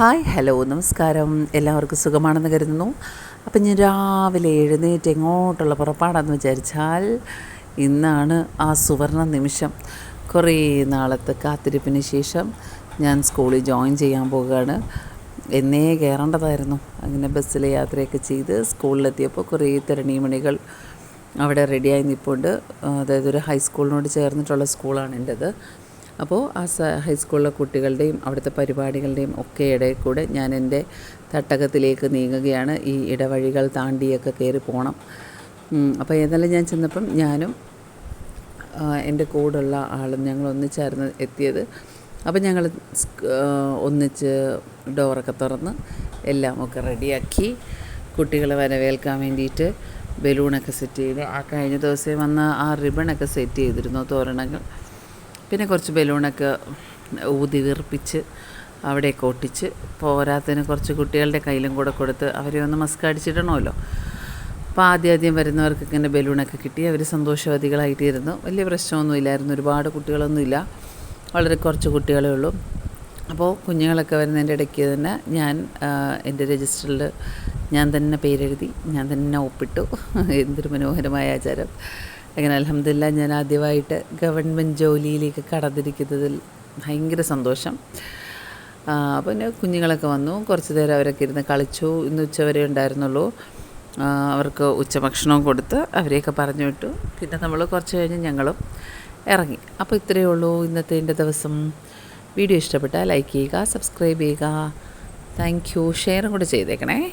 Hi hello നമസ്കാരം. എല്ലാവർക്കും സുഖമാണെന്ന് കരുതുന്നു. അപ്പം ഞാൻ രാവിലെ എഴുന്നേറ്റ് എങ്ങോട്ടുള്ള പുറപ്പാടാന്ന് വിചാരിച്ചാൽ ഇന്നാണ് ആ സുവർണ നിമിഷം. കുറേ നാളത്തെ കാത്തിരിപ്പിന് ശേഷം ഞാൻ സ്കൂളിൽ ജോയിൻ ചെയ്യാൻ പോവുകയാണ്. എന്നേ കയറേണ്ടതായിരുന്നു. അങ്ങനെ ബസ്സിൽ യാത്രയൊക്കെ ചെയ്ത് സ്കൂളിലെത്തിയപ്പോൾ കുറേ തരണീമണികൾ അവിടെ റെഡിയായി നിൽപ്പുണ്ട് അതായത് ഒരു ഹൈസ്കൂളിനോട് ചേർന്നിട്ടുള്ള സ്കൂളാണ് എന്റെത് അപ്പോൾ ആ ഹൈസ്കൂളിലെ കുട്ടികളുടെയും അവിടുത്തെ പരിപാടികളുടെയും ഒക്കെ ഇടയിൽ കൂടെ ഞാൻ എന്റെ തട്ടകത്തിലേക്ക് നീങ്ങുകയാണ്. ഈ ഇടവഴികൾ താണ്ടിയൊക്കെ കയറി പോകണം അപ്പോൾ ഏതായാലും ഞാൻ ചെന്നപ്പം ഞാനും എന്റെ കൂടെയുള്ള ആളും ഞങ്ങൾ ഒന്നിച്ചായിരുന്നു എത്തിയത്. അപ്പം ഞങ്ങൾ ഒന്നിച്ച് ഡോറൊക്കെ തുറന്ന് എല്ലാം ഒക്കെ റെഡിയാക്കി. കുട്ടികളെ വരവേൽക്കാൻ വേണ്ടിയിട്ട് ബലൂണൊക്കെ സെറ്റ് ചെയ്ത് ആ കഴിഞ്ഞ ദിവസം വന്ന ആ റിബണൊക്കെ സെറ്റ് ചെയ്തിരുന്നു തോരണങ്ങൾ. പിന്നെ കുറച്ച് ബലൂണൊക്കെ ഊതി വീർപ്പിച്ച് അവിടെയൊക്കെ ഒട്ടിച്ച് പോരാത്തതിന് കുറച്ച് കുട്ടികളുടെ കയ്യിലും കൂടെ കൊടുത്ത് അവരെ ഒന്ന് മസ്ക് അടിച്ചിടണമല്ലോ. അപ്പോൾ ആദ്യം ആദ്യം വരുന്നവർക്ക് ഇങ്ങനെ ബലൂണൊക്കെ കിട്ടി. അവർ സന്തോഷവതികളായിട്ടിരുന്നു. വലിയ പ്രശ്നമൊന്നും ഇല്ലായിരുന്നു. ഒരുപാട് കുട്ടികളൊന്നുമില്ല വളരെ കുറച്ച് കുട്ടികളേ ഉള്ളൂ. അപ്പോൾ കുഞ്ഞുങ്ങളൊക്കെ വരുന്നതിന്റെ ഇടയ്ക്ക് തന്നെ ഞാൻ എന്റെ രജിസ്റ്ററിൽ ഞാൻ തന്നെ പേരെഴുതി ഞാൻ തന്നെ ഒപ്പിട്ടു. എന്തൊരു മനോഹരമായ ആചാരം. അങ്ങനെ അലഹമില്ല ഞാൻ ആദ്യമായിട്ട് ഗവൺമെന്റ് ജോലിയിലേക്ക് കടന്നിരിക്കുന്നതിൽ ഭയങ്കര സന്തോഷം. പിന്നെ കുഞ്ഞുങ്ങളൊക്കെ വന്നു. കുറച്ച് നേരം അവരൊക്കെ ഇരുന്ന് കളിച്ചു. ഇന്ന് ഉച്ചവരെ ഉണ്ടായിരുന്നുള്ളൂ. അവർക്ക് ഉച്ചഭക്ഷണവും കൊടുത്ത് അവരെയൊക്കെ പറഞ്ഞു വിട്ടു. പിന്നെ നമ്മൾ കുറച്ച് കഴിഞ്ഞ് ഞങ്ങളും ഇറങ്ങി. അപ്പോൾ ഇത്രയേ ഉള്ളൂ ഇന്നത്തെ എന്റെ ദിവസം. വീഡിയോ ഇഷ്ടപ്പെട്ടാൽ ലൈക്ക് ചെയ്യുക സബ്സ്ക്രൈബ് ചെയ്യുക. Thank you. ഷെയറും കൂടെ ചെയ്തേക്കണേ.